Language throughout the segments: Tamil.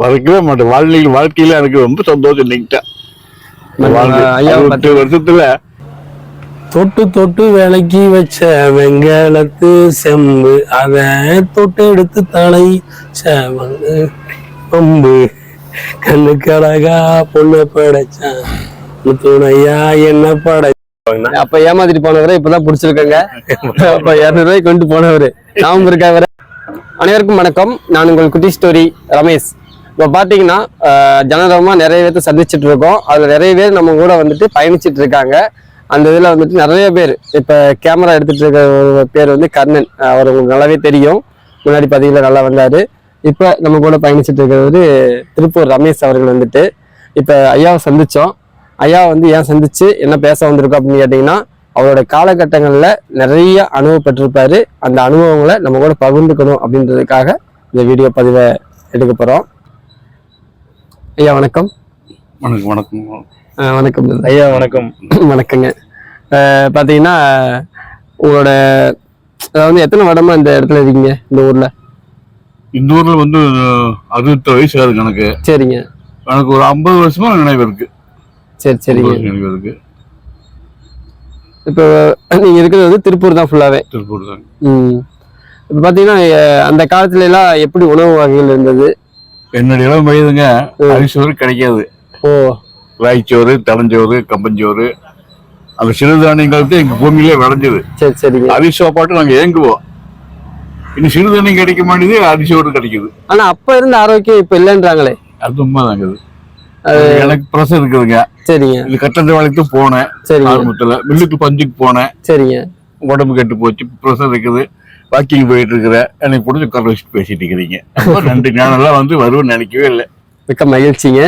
மறக்கவே மாட்டேன். வாழ்க்கையில் வாழ்க்கையில எனக்கு ரொம்ப சந்தோஷம் இன்னைக்கிட்ட பத்து வருஷத்துல தொட்டு தொட்டு விலைக்கு வச்ச வெங்கலத்து செம்பு அத தொட்டு எடுத்து தலை செவந்து பம்பு கண்ணுக்கு அழகா பொண்ணு படைச்சான் துணையா என்ன படை அப்ப ஏமாத்திட்டு போனவரை இப்பதான் புடிச்சிருக்கங்க. அப்ப இருநூறு ரூபாய் கொண்டு போனவரு. ஞாபகம் இருக்கா வேற அனைவருக்கும் வணக்கம். நான் உங்கள் குட்டி ஸ்டோரி ரமேஷ். இப்போ பார்த்தீங்கன்னா அஹ், நிறைய பேர்த்த சந்திச்சுட்டு இருக்கோம் அதில் நிறைய பேர் நம்ம கூட வந்துட்டு பயணிச்சுட்டு இருக்காங்க அந்த இதில் வந்துட்டு நிறைய பேர். இப்போ கேமரா எடுத்துகிட்டு இருக்க ஒரு பேர் வந்து கர்ணன். அவர் உங்களுக்கு நல்லாவே தெரியும். முன்னாடி பதிவில் நல்லா வந்தார். இப்போ நம்ம கூட பயணிச்சுட்டு இருக்கிறவர் திருப்பூர் ரமேஷ் அவர்கள் வந்துட்டு. இப்போ ஐயாவை சந்தித்தோம் ஐயா வந்து ஏன் சந்திச்சு என்ன பேச வந்திருக்கோம் அப்படின்னு கேட்டிங்கன்னா அவரோட காலகட்டங்களில் நிறைய அனுபவப்பட்டிருப்பாரு அந்த அனுபவங்களை நம்ம கூட பகிர்ந்துக்கணும் அப்படின்றதுக்காக இந்த வீடியோ பதிவை எடுக்க போகிறோம் ஐயா வணக்கம். வணக்கம் வணக்கம். வணக்கம். ஐயா வணக்கம். வணக்கங்க. அஹ் பாத்தீங்கன்னா உங்களோட அதாவது எத்தனை வருடமா இந்த இடத்துல இருக்கீங்க இந்த ஊர்ல? இந்த ஊர்ல வந்து அறுபத்தி வயசு ஆகுது எனக்கு. சரிங்க. எனக்கு ஒரு ஐம்பது வருஷமா நினைவு இருக்கு. சரி சரிங்க. 50 வருஷம் நினைவு இருக்கு. இப்போ நீங்க இருக்கிறது வந்து திருப்பூர் தான் ஃபுல்லாவே திருப்பூர் தான். ம். இப்போ பாத்தீங்கன்னா அஹ் அந்த காலத்துல எல்லாம் எப்படி உணவு வகைகள் இருந்தது? என்னுடைய இளம் வயதுங்க அரிசோறு கிடைக்காது. ஓ. ராய்ச்சோறு தளஞ்சோறு கம்பஞ்சோறு அந்த சிறுதானியங்களுக்கு எங்க பூமியிலே விளைஞ்சது. சரி சரிங்க. அரிசி சாப்பாட்டு நாங்க ஏங்குவோம். இன்னும் சிறுதானியம் கிடைக்க மாட்டேங்குது அரிசோறு கிடைக்குது. ஆனா அப்ப இருந்த ஆரோக்கியம் இப்ப இல்லைன்றாங்களே. அது உண்மைதாங்க இது எனக்கு ப்ரெஷர் இருக்குதுங்க. சரிங்க. இது கட்டட வேலைக்கு போனேன் சரிங்க. ஆரம்பத்துல. மில்லுக்கு பஞ்சுக்கு போனேன். சரிங்க. உடம்பு கெட்டு போச்சு ப்ரெஷர் இருக்குது. வாக்கிங் போயிட்டு இருக்கிறேன் என்னை பிடிச்சி உட்கார வச்சுட்டு பேசிட்டு இருக்கிறீங்க. அப்ப ரெண்டு ஞானெல்லாம் வந்து வருவேன்னு நினைக்கவே இல்லை. மிக்க மகிழ்ச்சிங்க.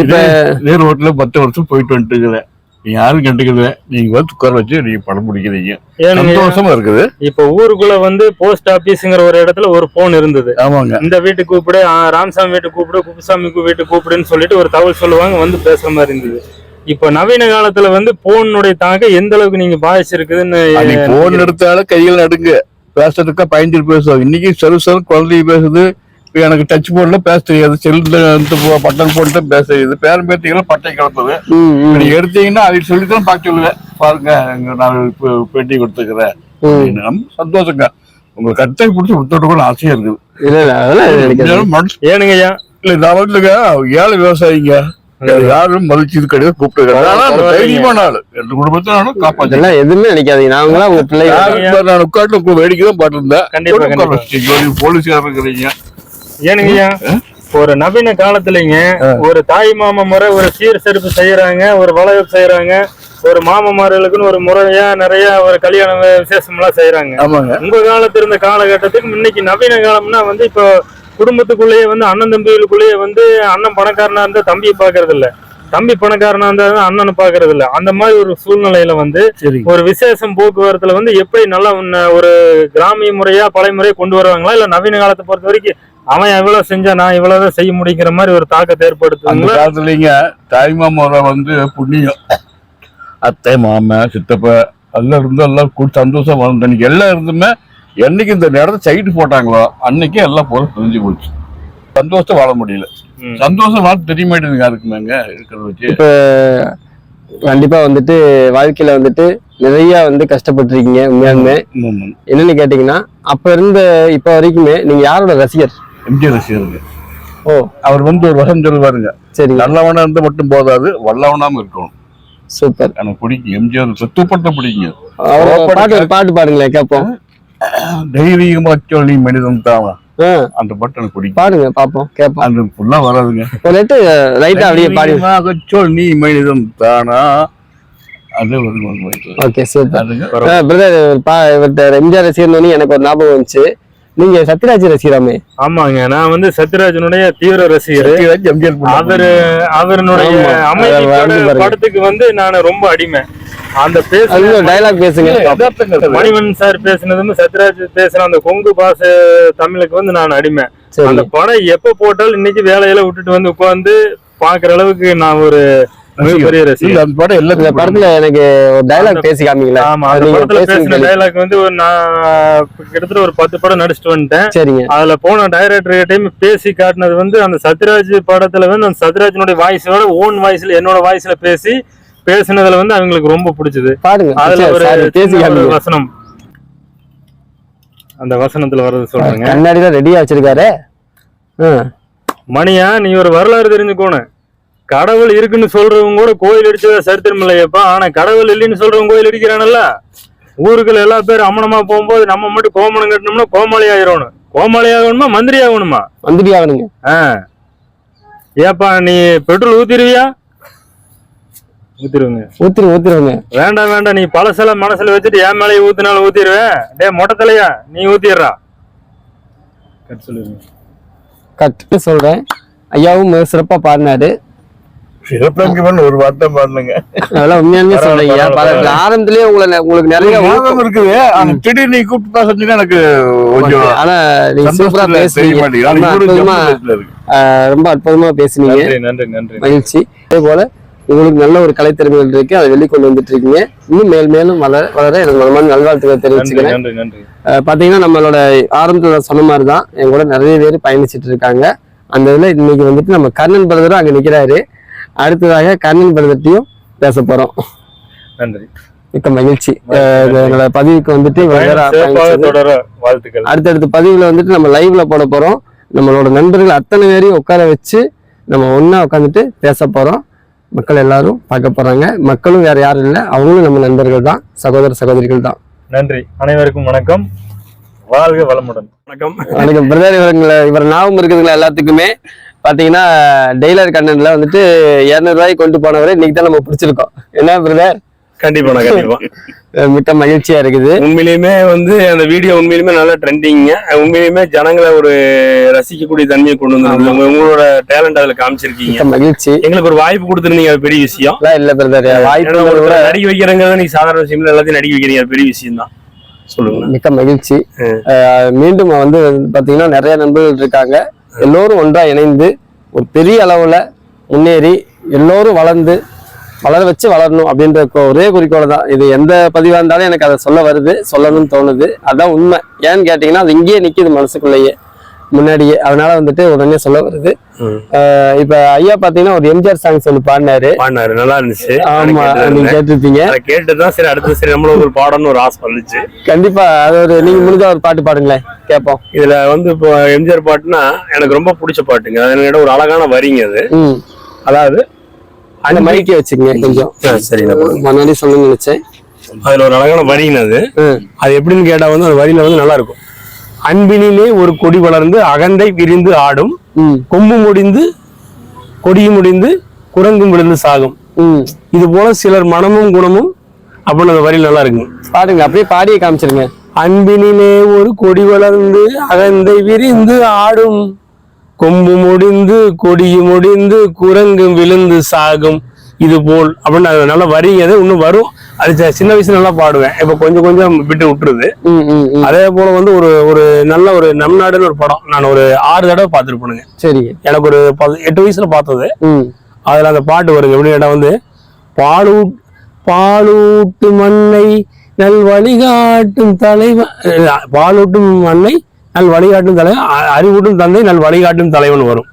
இப்ப இதே ரோட்ல பத்து வருஷம் போயிட்டு வந்துட்டு இருக்கிறேன். நீங்க யாரும் கண்டுக்கல. நீங்க வந்து உட்கார வச்சு நீங்க படம் பிடிக்கிறீங்க. சந்தோஷமா இருக்குது. இப்ப ஊருக்குள்ள வந்து போஸ்ட் ஆபீஸ்ங்கிற ஒரு இடத்துல ஒரு போன் இருந்தது. ஆமாங்க. இந்த வீட்டுக்கு கூப்பிடு ராமசாமி வீட்டுக்கு கூப்பிடு குப்புசாமி வீட்டுக்கு கூப்பிடுன்னு சொல்லிட்டு ஒரு தகவல் சொல்லுவாங்க வந்து பேசுற மாதிரி இருந்தது. இப்ப நவீன காலத்துல வந்து போனுடைய தாக்கம் எந்த அளவுக்கு நீங்க பாதிச்சிருக்குதுன்னு போன் எடுத்தாலும் கையில் நடுங்க. பேசுறதுக்கா பயந்துட்டு பேசுவோம் இன்னைக்கு சரு சரு குழந்தைய பேசுது. எனக்கு டச் போன்ல பேச தெரியாது. செல்ல பட்டன் போன்ல பேச தெரியுது. பேரன் பேத்திகளும் பட்டை கிளப்புது நீங்க எடுத்தீங்கன்னா அதை சொல்லித்தான் பார்க்க சொல்லுவேன். பாருங்க நான் இப்ப பேட்டி கொடுத்துக்கிறேன் சந்தோஷங்க. உங்களுக்கு கட்டை பிடிச்சி விட்டுட்டு ஆசையா இருக்குது. இல்ல இல்ல மனசு ஏனுங்க ஐயா இல்ல நான் வந்துங்க ஏழை விவசாயிங்க. யாரும் மதிச்சது கிடையாது கூப்பிட்டு பரவாயில்லைங்க. தைரியமான ஆளு. எந்த குடும்பத்தை நானும் காப்பாற்றேன் அதெல்லாம் எதுவுமே நினைக்காதீங்க. நாங்களாம் உங்க பிள்ளைங்க நான் உட்காந்து உங்க வேடிக்கை தான். நீங்க போலீஸ்காரர் இருக்கிறீங்க. ஏனுங்க ஐயா? ஒரு நவீன காலத்துலங்க ஒரு தாய் மாமா முறை ஒரு சீர் சிறப்பு செய்யறாங்க ஒரு வளையல் செய்யறாங்க ஒரு மாமமார்களுக்குன்னு ஒரு முறையா நிறைய ஒரு கல்யாண விசேஷம் எல்லாம் செய்யறாங்க ஆமாங்க. உங்க காலத்துல இருந்த காலகட்டத்துக்கு இன்னைக்கு நவீன காலம்னா வந்து இப்போ குடும்பத்துக்குள்ளேயே வந்து அண்ணன் தம்பிகளுக்குள்ளேயே வந்து அண்ணன் பணக்காரனா இருந்தா தம்பியை பாக்குறது இல்ல தம்பி பணக்காரனா இருந்தா அண்ணனை பாக்குறது இல்ல அந்த மாதிரி ஒரு சூழ்நிலையில வந்து ஒரு விசேஷம் போக்குவரத்துல வந்து எப்படி நல்லா ஒரு கிராமிய முறையா பழைய முறையா கொண்டு வருவாங்களா? இல்ல நவீன காலத்தை பொறுத்த வரைக்கும் அவன் எவ்வளவு செஞ்சா நான் இவ்வளவுதான் செய்ய முடியுங்கிற மாதிரி ஒரு தாக்கத்தை அந்த ஏற்படுத்துங்களா காலத்துலங்க தாய்மா முறை வந்து புண்ணியம். அத்தை மாமன் சித்தப்பா எல்லாம் இருந்து எல்லாம் சந்தோஷம் அன்னைக்கு எல்லாம் இருந்துமே என்னைக்கு இந்த நேரத்தை சைட்டு போட்டாங்களோ அன்னைக்கே எல்லாம் போல தெரிஞ்சு போச்சு. சந்தோஷம் வாழ முடியல. சந்தோஷம் வாழ தெரிய மாட்டேங்குது யாருக்குமேங்க இருக்கிறத வச்சு. இப்ப கண்டிப்பா வந்துட்டு வாழ்க்கையில வந்துட்டு நிறைய வந்து கஷ்டப்பட்டிருக்கீங்க உண்மையாலுமே. என்னன்னு கேட்டீங்கன்னா அப்ப இருந்த இப்ப வரைக்குமே நீங்க யாரோட ரசிகர்? எம்ஜிஆர் ரசிகருங்க. ஓ. அவர் வந்து ஒரு வருஷம் சொல்லுவாருங்க. சரிங்க. நல்லவனா இருந்தா மட்டும் போதாது வல்லவனாம இருக்கணும். சூப்பர். எனக்கு பிடிக்கும். எம்ஜிஆர் செத்துப்பட்ட பிடிக்கும். பாட்டு பாட்டு பாடுங்களேன் கேட்போம். தைரியமா சொல்லி மனிதன் தான் அந்த பாட்டு எனக்கு பிடிக்கும் பாடுங்க பாப்போம் கேட்போம் அந்த ஃபுல்லா வராதுங்க. ஒரு லெட்டு லைட்டா அப்படியே பாடி. தைரியமாக சொல் நீ மனிதன் தானா? அது. ஓகே சூப்பர் பிரதர் பா இவர்கிட்ட எம்ஜிஆர் ரசிகர்னு எனக்கு ஒரு ஞாபகம் வந்துச்சு. நீங்க சத்யராஜ் ரசிகராமே? ஆமாங்க நான் வந்து சத்யராஜனுடைய தீவிர ரசிகர். அவரு அவருடைய பாருங்க. படத்துக்கு வந்து நான் ரொம்ப அடிமை. அந்த பேச அது ஒரு டைலாக் பேசுங்க. மணிவன் சார் பேசுனதும் சத்யராஜ் பேசுற அந்த கொங்கு பாச தமிழுக்கு வந்து நான் அடிமை. அந்த படம் எப்ப போட்டாலும் இன்னைக்கு வேலையில விட்டுட்டு வந்து உட்காந்து பாக்குற அளவுக்கு நான் ஒரு மிகப்பெரிய ரசிகர் இல்ல அந்த படம் படத்துல எனக்கு ஒரு டைலாக் பேசி காமிங்களேன். ஆமா அந்த படத்துல பேசுங்க. பேசின. டைலாக் வந்து ஒரு நான் கிட்டத்தட்ட ஒரு பத்து படம் நடிச்சிட்டு வந்துட்டேன். சரிங்க. அதுல போன டைரக்டர் டைம் பேசி காட்டினது வந்து அந்த சத்யராஜ் படத்துல வந்து அந்த சத்யராஜனுடைய வாய்ஸோட ஓன் வாய்ஸ்ல என்னோட வாய்ஸ்ல பேசி பேசுனதுல வந்து அவங்களுக்கு ரொம்ப பிடிச்சது. அதுல ஒரு வசனம். அந்த வசனத்துல வர்றது சொல்றேங்க. கண்ணாடி தான் ரெடியா வச்சிருக்காரு மணியா நீ ஒரு வரலாறு தெரிஞ்சுக்கோணும் கடவுள் இருக்குன்னு சொல்றவங்க கூட கோயில் அடிச்சதா சரித்திரம் இல்லையப்பா. ஆனா கடவுள் இல்லைன்னு சொல்றவங்க கோயில் அடிக்கிறானல்ல. ஊருக்குள்ள எல்லா பேரும் அம்மனமா போகும்போது நம்ம மட்டும் கோமணம் கட்டணும்னா கோமாளி ஆயிரணும் கோமாளி ஆகணுமா மந்திரி ஆகணுமா? வந்துட்டு ஆகணுங்க. ஏப்பா நீ பெட்ரோல் ஊத்திருவியா ஊத்திருவங்க. ஊத்திரு ஊத்திருங்க வேண்டாம் வேண்டாம். நீ பழசெல்லாம் மனசுல வச்சுட்டு என் மேலேயே ஊத்தினாலும் ஊத்திடுவேன் டே மொட்டை தலையா? நீ ஊத்திடுறா. கட் சொல்லுங்க கட்டு சொல்றேன். ஐயாவும் மிக சிறப்பா பாடினாரு. ஒரு வார்த்தை பாருங்க அதெல்லாம் உண்மையாலுமே பரவாயில்ல, சொல்றீங்க. பரவாயில்ல, ஆரம்பத்திலேயே உங்களை உங்களுக்கு நிறைய ஞாபகம் இருக்குது. ஆனா திடீர்னு நீ கூப்பிட்டு தான் செஞ்சீங்கன்னா எனக்கு கொஞ்சம் ஆனா நீங்க சூப்பரா பேசுறீங்க ரொம்ப அற்புதமா பேசுனீங்க. நன்றி நன்றி நன்றி. மகிழ்ச்சி. அதே போல உங்களுக்கு நல்ல ஒரு கலைத்திறமைகள் இருக்கு அதை வெளிக்கொண்டு வந்துட்டு இருக்கீங்க. இன்னும் மேல் மேலும் வளர வளர எனக்கு மனமான நல்வாழ்த்துக்களை தெரிவிச்சுக்கிறேன். பாத்தீங்கன்னா நம்மளோட ஆரம்பத்துல சொன்ன மாதிரி தான் என் கூட நிறைய பேர் பயணிச்சிட்டு இருக்காங்க. அந்த இதுல இன்னைக்கு வந்துட்டு நம்ம கர்ணன் பிரதரும் அங்க நிக்கிறாரு. அடுத்ததாக கர்ணன் பிரதர்ட்டையும் பேச போறோம். நன்றி. மிக்க மகிழ்ச்சி. என்னோட பதிவுக்கு வந்துட்டு அடுத்தடுத்த பதிவுல வந்துட்டு நம்ம லைவ்ல போட போறோம். நம்மளோட நண்பர்கள் அத்தனை பேரையும் உட்கார வச்சு நம்ம ஒண்ணா உட்காந்துட்டு பேச போறோம். மக்கள் எல்லாரும் பார்க்க போறாங்க. மக்களும் வேற யாரும் இல்லை. அவங்களும் நம்ம நண்பர்கள் தான். சகோதர சகோதரிகள் தான். நன்றி. அனைவருக்கும் வணக்கம். வாழ்க வளமுடன். வணக்கம். வணக்கம். பிரதர் இவங்களை இவர் ஞாபகம் இருக்குதுங்களா எல்லாத்துக்குமே? பாத்தீங்கன்னா டெய்லர் கண்ணன்ல வந்துட்டு இருநூறு ரூபாய்க்கு கொண்டு போனவரை இன்னைக்கு தான் நம்ம பிடிச்சிருக்கோம். என்ன பிரதர் கண்டிப்பாண்ணா கண்டிப்பா. மிக்க மகிழ்ச்சியா இருக்குது. உண்மையிலுமே வந்து அந்த வீடியோ உண்மையிலுமே நல்லா ட்ரெண்டிங்க உண்மையிலுமே ஜனங்களை ஒரு ரசிக்கக்கூடிய தன்மையை கொண்டு வந்து உங்களோட டேலண்ட் அதுல காமிச்சிருக்கீங்க. மகிழ்ச்சி. எங்களுக்கு ஒரு வாய்ப்பு கொடுத்துருந்தீங்க பெரிய விஷயம். இல்ல பிரதர் வாய்ப்பு நடிக்க வைக்கிறங்கிறது நீ சாதாரண விஷயம் எல்லாத்தையும் நடிக்க வைக்கிறீங்க பெரிய விஷயம் தான் சொல்லுங்க. மிக்க மகிழ்ச்சி. மீண்டும் வந்து பாத்தீங்கன்னா நிறைய நண்பர்கள் இருக்காங்க. எல்லோரும் ஒன்றா இணைந்து ஒரு பெரிய அளவுல முன்னேறி எல்லோரும் வளர்ந்து வளர வச்சு வளரணும் அப்படின்ற ஒரே குறிக்கோள் தான். இது எந்த பதிவா இருந்தாலும் எனக்கு அதை சொல்ல வருது சொல்லணும்னு தோணுது. அதான் உண்மை. ஏன்னு கேட்டீங்கன்னா அது இங்கேயே நிக்குது மனசுக்குள்ளேயே. முன்னாடியே. அதனால வந்துட்டு உடனே சொல்ல வருது. இப்ப ஐயா பாத்தீங்கன்னா ஒரு எம்ஜிஆர் சாங்ஸ் ஒன்று பாடினாரு. பாடினாரு. நல்லா இருந்துச்சு. ஆமா நீங்க கேட்டிருப்பீங்க. கேட்டுதான் சரி அடுத்து சரி நம்மளும் ஒரு பாடணும்னு ஒரு ஆசை வந்துச்சு. கண்டிப்பா அது ஒரு நீங்க முடிஞ்ச ஒரு பாட்டு பாடுங்களேன். கேட்போம். இதுல வந்து இப்போ எம்ஜிஆர் பாட்டுனா எனக்கு ரொம்ப பிடிச்ச பாட்டுங்க. அது எனக்கு ஒரு அழகான வரிங்க அது. அதாவது அந்த மைக்கே வச்சுக்கங்க கொஞ்சம். சரிண்ணா முன்னாடி சொல்லணும்னு நினைச்சேன். அதுல ஒரு அழகான வரிங்க அது. அது எப்படின்னு கேட்டா வந்து அந்த வரியில வந்து நல்லா இருக்கும் அன்பினிலே ஒரு கொடி வளர்ந்து அகந்தை விரிந்து ஆடும். கொம்பு முடிந்து கொடியும் முடிந்து குரங்கும் விழுந்து சாகும். இது போல சிலர் மனமும் குணமும் அப்படின்னு அந்த வரியில் நல்லா இருக்குங்க பாடுங்க அப்படியே பாடியே காமிச்சிருங்க. அன்பினிலே ஒரு கொடி வளர்ந்து அகந்தை விரிந்து ஆடும். கொம்பு முடிந்து கொடியு முடிந்து குரங்கும் விழுந்து சாகும். இது போல் அப்படின்னு அது நல்லா வரிங்க. அது இன்னும் வரும். அது சின்ன வயசுல நல்லா பாடுவேன். இப்ப கொஞ்சம் கொஞ்சம் விட்டு விட்டுருது. அதே போல வந்து ஒரு ஒரு நல்ல ஒரு நம் நாடுன்னு ஒரு படம். நான் ஒரு ஆறு தடவை பார்த்துருப்பேனுங்க. சரிங்க எனக்கு ஒரு எட்டு வயசுல பார்த்தது. அதுல அந்த பாட்டு வருங்க எப்படி கேட்டா வந்து பாலூ பாலூட்டு மண்ணை நல் வழிகாட்டும் தலைவன் பாலூட்டும் மண்ணை நல் வழிகாட்டும் தலைவன் அறிவூட்டும் தந்தை நல் வழிகாட்டும் தலைவன் வரும்.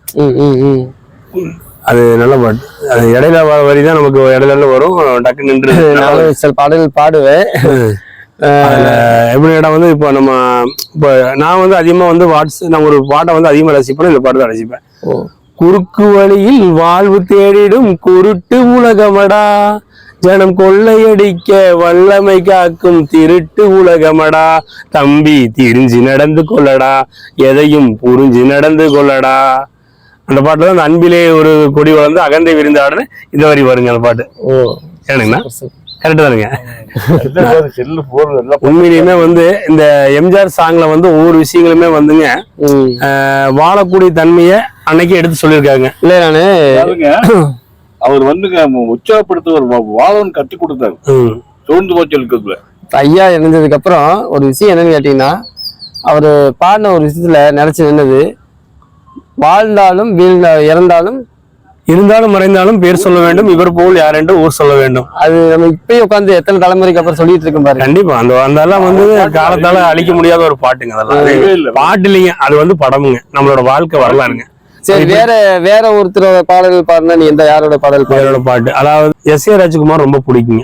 அது நல்ல பாட்டு. அது இடையில வர தான் நமக்கு இடையில வரும் டக்கு நின்று நானும் சில பாடல்கள் பாடுவேன். எப்படி கேட்டா வந்து இப்போ நம்ம இப்போ நான் வந்து அதிகமா வந்து வாட்ஸ் நான் ஒரு பாட்டை வந்து அதிகமா ரசிப்பேன் இந்த பாட்டு தான் ரசிப்பேன் குறுக்கு வழியில் வாழ்வு தேடிடும் குருட்டு உலகமடா. ஜனம் கொள்ளையடிக்க வல்லமை காக்கும் திருட்டு உலகமடா. தம்பி திரிஞ்சு நடந்து கொள்ளடா. எதையும் புரிஞ்சு நடந்து கொள்ளடா. அந்த பாட்டுல தான் அந்த அன்பிலே ஒரு கொடி வளர்ந்து அகந்தை விரிந்தாடுன்னு இந்த வரி வருங்க அந்த பாட்டு. ஓ ஏனுங்கண்ணா கரெக்டு தானுங்க. உண்மையிலுமே வந்து இந்த எம்ஜிஆர் சாங்ல வந்து ஒவ்வொரு விஷயங்களுமே வந்துங்க வாழக்கூடிய தன்மையை அன்னைக்கு எடுத்து சொல்லியிருக்காங்க. இல்ல நானு அவர் வந்துங்க உற்சாகப்படுத்த ஒரு வாழவன் கத்து கொடுத்தாரு. சோர்ந்து போச்சு இருக்கிறதுல ஐயா இணைஞ்சதுக்கு அப்புறம் ஒரு விஷயம் என்னன்னு கேட்டீங்கன்னா அவர் பாடின ஒரு விஷயத்துல நினைச்சு நின்னது வாழ்ந்தாலும் வீழ்ந்த இறந்தாலும் இருந்தாலும் மறைந்தாலும் பேர் சொல்ல வேண்டும் இவர் போல் யார் என்று ஊர் சொல்ல வேண்டும். அது நம்ம இப்பயும் உட்காந்து எத்தனை தலைமுறைக்கு அப்புறம் சொல்லிட்டு இருக்கோம் பாருங்க. கண்டிப்பா அந்த அதெல்லாம் வந்து காலத்தால அழிக்க முடியாத ஒரு பாட்டுங்க அதெல்லாம். பாட்டு இல்லைங்க அது வந்து படமுங்க. நம்மளோட வாழ்க்கை வரலாறுங்க. சரி வேற வேற ஒருத்தரோட பாடல்கள் பாடுனா நீ எந்த யாரோட பாடல் பாடு அவரோட பாட்டு? அதாவது எஸ் ஏ ராஜ்குமார் ரொம்ப பிடிக்குங்க.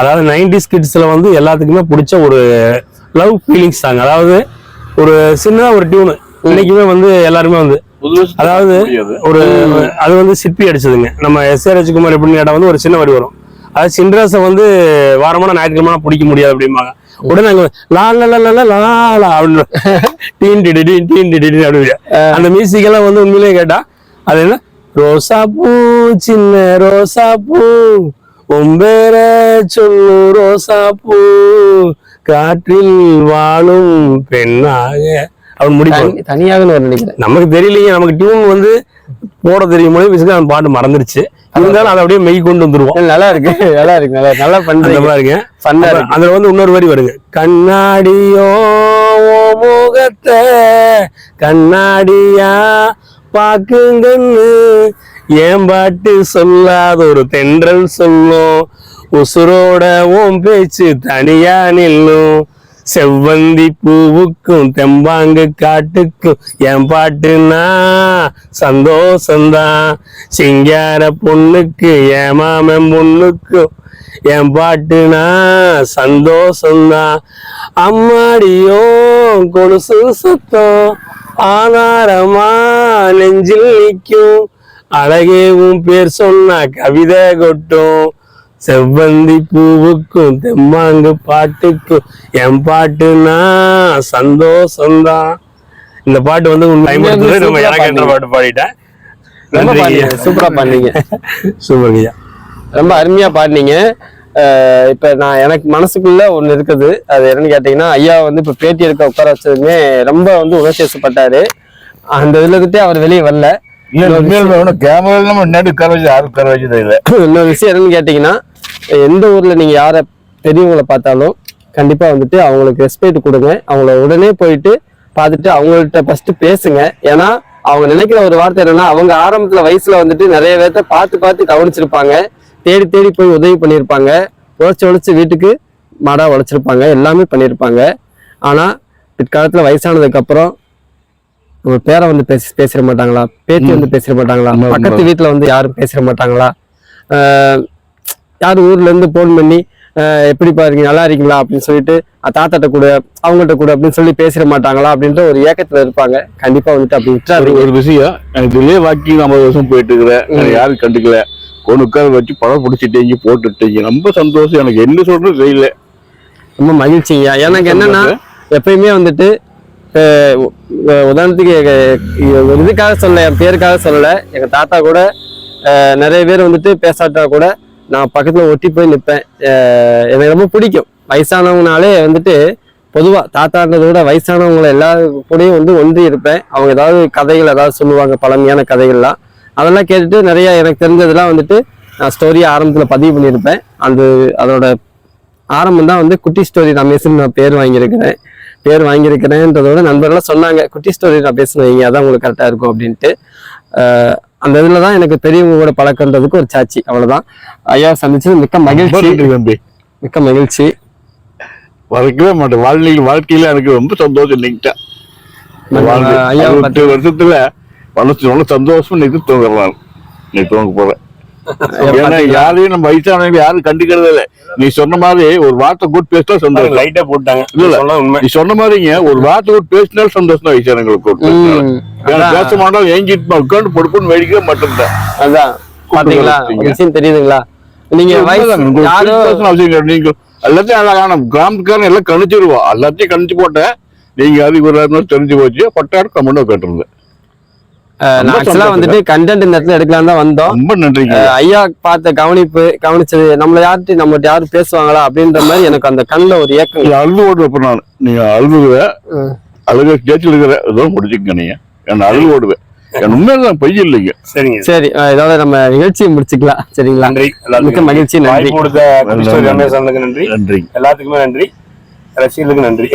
அதாவது நைன்டிஸ் கிட்ஸ்ல வந்து எல்லாத்துக்குமே பிடிச்ச ஒரு லவ் ஃபீலிங்ஸ் சாங். அதாவது ஒரு சின்னதா ஒரு டியூனு. இன்னைக்குமே வந்து எல்லாருமே வந்து அதாவது. ஒரு அது வந்து சிற்பி அடிச்சதுங்க. நம்ம எஸ் ஏ ராஜ்குமார் எப்படின்னு கேட்டா வந்து ஒரு சின்ன வரி வரும். அது சின்ராசை வந்து வாரமான ஞாயிற்றுக்கிழமை பிடிக்க முடியாது அப்படிம்பாங்க. உடனே லா லா லா லா லா லா அப்படின்னு டீன் டீன் அப்படி அந்த மியூசிக் எல்லாம் வந்து உண்மையிலேயே கேட்டா அது என்ன? ரோசா பூ சின்ன ரோசா பூ உம்பேர சொல்லு ரோசா பூ காற்றில் வாழும் பெண்ணாக. அவன் முடிப்பாங்க தனி- தனியாகன்னு ஒரு நினைக்கிறேன். நமக்கு தெரியலையே நமக்கு டியூன் வந்து போட தெரியும் போது பிசிக்கல் அந்த பாட்டு மறந்துருச்சு. இருந்தாலும் அதை அப்படியே மெய் கொண்டு வந்துருவோம். நல்லா இருக்கு நல்லா இருக்கு நல்லா நல்லா அப்புறம் இருக்கு. அதுல வந்து இன்னொரு வரி வருங்க கண்ணாடியோ முகத்தை கண்ணாடியா பாக்குங்கன்னு ஏன் பாட்டு சொல்லாத ஒரு தென்றல் சொல்லும்? உசுரோட உன் பேச்சு தனியா நில்லும். செவ்வந்தி பூவுக்கும் தெம்பாங்கு காட்டுக்கும் என் பாட்டுனா சந்தோஷந்தான் சிங்கார பொண்ணுக்கு என் மாமன் பொண்ணுக்கும் என் பாட்டுனா சந்தோஷந்தான் அம்மாடியோ கொலுசு சத்தம் ஆதாரமா நெஞ்சில் நிற்கும். அழகே உன் பேர் சொன்னா கவிதை கொட்டும். செவ்வந்தி பூவுக்கும் தெம்மாங்கு பாட்டுக்கும் என் பாட்டுனா சந்தோஷம்தான் இந்த பாட்டு வந்து நம்ம எனக்கு பாட்டு பாடிட்டேன். சூப்பரா பாடுனீங்க. சூப்பர் ரொம்ப அருமையா பாடுனீங்க. இப்ப நான் எனக்கு மனசுக்குள்ள ஒண்ணு இருக்குது. அது என்னன்னு கேட்டீங்கன்னா ஐயா வந்து இப்ப பேட்டி எடுக்க உட்கார வச்சதுமே ரொம்ப வந்து உணர்ச்சி வசப்பட்டாரு அந்த இதுல இருந்துட்டு அவர் வெளியே வரல. இன்னொரு விஷயம் என்னன்னு கேட்டீங்கன்னா எந்த ஊர்ல நீங்க யார பெரியவங்களை பார்த்தாலும் கண்டிப்பா வந்துட்டு அவங்களுக்கு ரெஸ்பெக்ட் கொடுங்க. அவங்கள உடனே போயிட்டு பார்த்துட்டு அவங்கள்ட்ட ஃபர்ஸ்ட் பேசுங்க. ஏன்னா அவங்க நினைக்கிற ஒரு வார்த்தை என்னன்னா அவங்க ஆரம்பத்துல வயசுல வந்துட்டு நிறைய பேர்த்த பார்த்து பார்த்து கவனிச்சிருப்பாங்க. தேடி தேடி போய் உதவி பண்ணியிருப்பாங்க உழைச்சு உழைச்சு வீட்டுக்கு மாடா உழைச்சிருப்பாங்க. எல்லாமே பண்ணியிருப்பாங்க ஆனா பிற்காலத்துல வயசானதுக்கு அப்புறம் ஒரு பேரை வந்து பேசி பேசிட மாட்டாங்களா? பேத்தி வந்து பேசிட மாட்டாங்களா? பக்கத்து வீட்டுல வந்து யாரும் பேசிட மாட்டாங்களா? ஆஹ் யார் ஊர்ல இருந்து போன் பண்ணி எப்படிப்பா இருக்கீங்க? நல்லா இருக்கீங்களா? அப்படின்னு சொல்லிட்டு தாத்தாட்ட கூட அவங்கள்ட்ட கூட அப்படின்னு சொல்லி பேசிட மாட்டாங்களா? அப்படின்ற ஒரு ஏக்கத்துல இருப்பாங்க. கண்டிப்பா வந்துட்டு அப்படி ஒரு விட்டுறாதீங்க. ஒரு விஷயம் எனக்கு இதுலயே வாக்கி ஐம்பது வருஷம் போயிட்டு இருக்கிறேன். யாரும் கண்டுக்கல. கொண்டு உட்கார வச்சு படம் பிடிச்சிட்டீங்க போட்டுட்டீங்க. ரொம்ப சந்தோஷம். எனக்கு என்ன சொல்றது தெரியல. ரொம்ப மகிழ்ச்சிங்க. எனக்கு என்னன்னா எப்பயுமே வந்துட்டு உதாரணத்துக்கு இதுக்காக சொல்ல என் பேருக்காக சொல்லல. எங்க தாத்தா கூட நிறைய பேர் வந்துட்டு பேசாட்டா கூட நான் பக்கத்தில் ஒட்டி போய் நிற்பேன் எனக்கு ரொம்ப பிடிக்கும். வயசானவங்கனாலே வந்துட்டு பொதுவாக தாத்தான்றதை விட வயசானவங்களை எல்லா கூடயும் வந்து ஒன்றி இருப்பேன். அவங்க ஏதாவது கதைகள் ஏதாவது சொல்லுவாங்க பழமையான கதைகள்லாம். அதெல்லாம் கேட்டுட்டு நிறையா எனக்கு தெரிஞ்சதெல்லாம் வந்துட்டு நான் ஸ்டோரியை ஆரம்பத்தில் பதிவு பண்ணியிருப்பேன். அந்த அதோட ஆரம்பம் தான் வந்து குட்டி ஸ்டோரி நான் பேசுன்னு நான் பேர் வாங்கியிருக்கிறேன். பேர் வாங்கியிருக்கிறேன்றதோட நண்பர்கள்லாம் சொன்னாங்க குட்டி ஸ்டோரி நான் வைங்க அதான் உங்களுக்கு கரெக்டாக இருக்கும் அப்படின்ட்டு. அந்த இதில் தான் எனக்கு பெரியவங்க கூட பழக்கன்றதுக்கு ஒரு சாட்சி. அவ்வளவுதான். ஐயா சந்திச்சது மிக்க மகிழ்ச்சி. தம்பி. மிக்க மகிழ்ச்சி. மறக்கவே மாட்டேன். வாழ்க்கையில் வாழ்க்கையில எனக்கு ரொம்ப சந்தோஷம் நீங்கிட்ட ஐயாவை பத்தி வருஷத்துல மனசு ரொம்ப சந்தோஷமா இன்னைக்கு தூங்குறேன் நீ தூங்க போறேன். ஏன்னா யாரையும் நம்ம வயசானவங்க யாரும் கண்டுக்கிறதே இல்லை. நீ சொன்ன மாதிரி ஒரு வார்த்தை கூட பேசினா சந்தோஷம். லைட்டா போட்டாங்க. இல்ல, நீ சொன்ன மாதிரிங்க ஒரு வார்த்தை கூட பேசினாலும் சந்தோஷம் தான் வயசானவங்களுக்கு பேச மாட்டோம் ஏங்கிட்டு உட்காந்து பொடுப்புன்னு வேடிக்கை மட்டும்தான் அதான். பாத்தீங்களா? விஷயம் தெரியுதுங்களா? நீங்க அவசியம். நீங்க எல்லாத்தையும் அழகான கிராமத்துக்காரன் எல்லாம் கணிச்சிருவோம் எல்லாத்தையும் கணிச்சு போட்டேன் நீங்க அது ஒரு தெரிஞ்சு போச்சு. பட்டாரு கம்மன்னு கேட்டிருந்தேன் நான் ஆக்சுவலா. வந்துட்டு கண்டென்ட் இந்த இடத்துல எடுக்கலாம் தான் வந்தோம். ரொம்ப அஹ் ஐயா பார்த்த கவனிப்பு கவனிச்சது நம்மள யார்கிட்ட நம்மகிட்ட யாரும் பேசுவாங்களா அப்படின்ற மாதிரி எனக்கு அந்த கண்ணுல ஒரு ஏக்கம். அழுது ஓடுவேன் நான் நீங்க அழுதுவ ம். அழுக ஜெயிச்சு இருக்கிற ஏதோ முடிச்சுக்க நீங்க. என்ன அழுது ஓடுவேன் என் உண்மையில பொய் இல்லைங்க. சரிங்க. சரி இதோட நம்ம நிகழ்ச்சியை முடிச்சுக்கலாம். சரிங்களா? நன்றி. மிக்க எல்லாத்துக்கும் மகிழ்ச்சி. நன்றி. கொடுத்த நன்றி. நன்றி. எல்லாத்துக்குமே நன்றி. ரசிகர்களுக்கு நன்றி.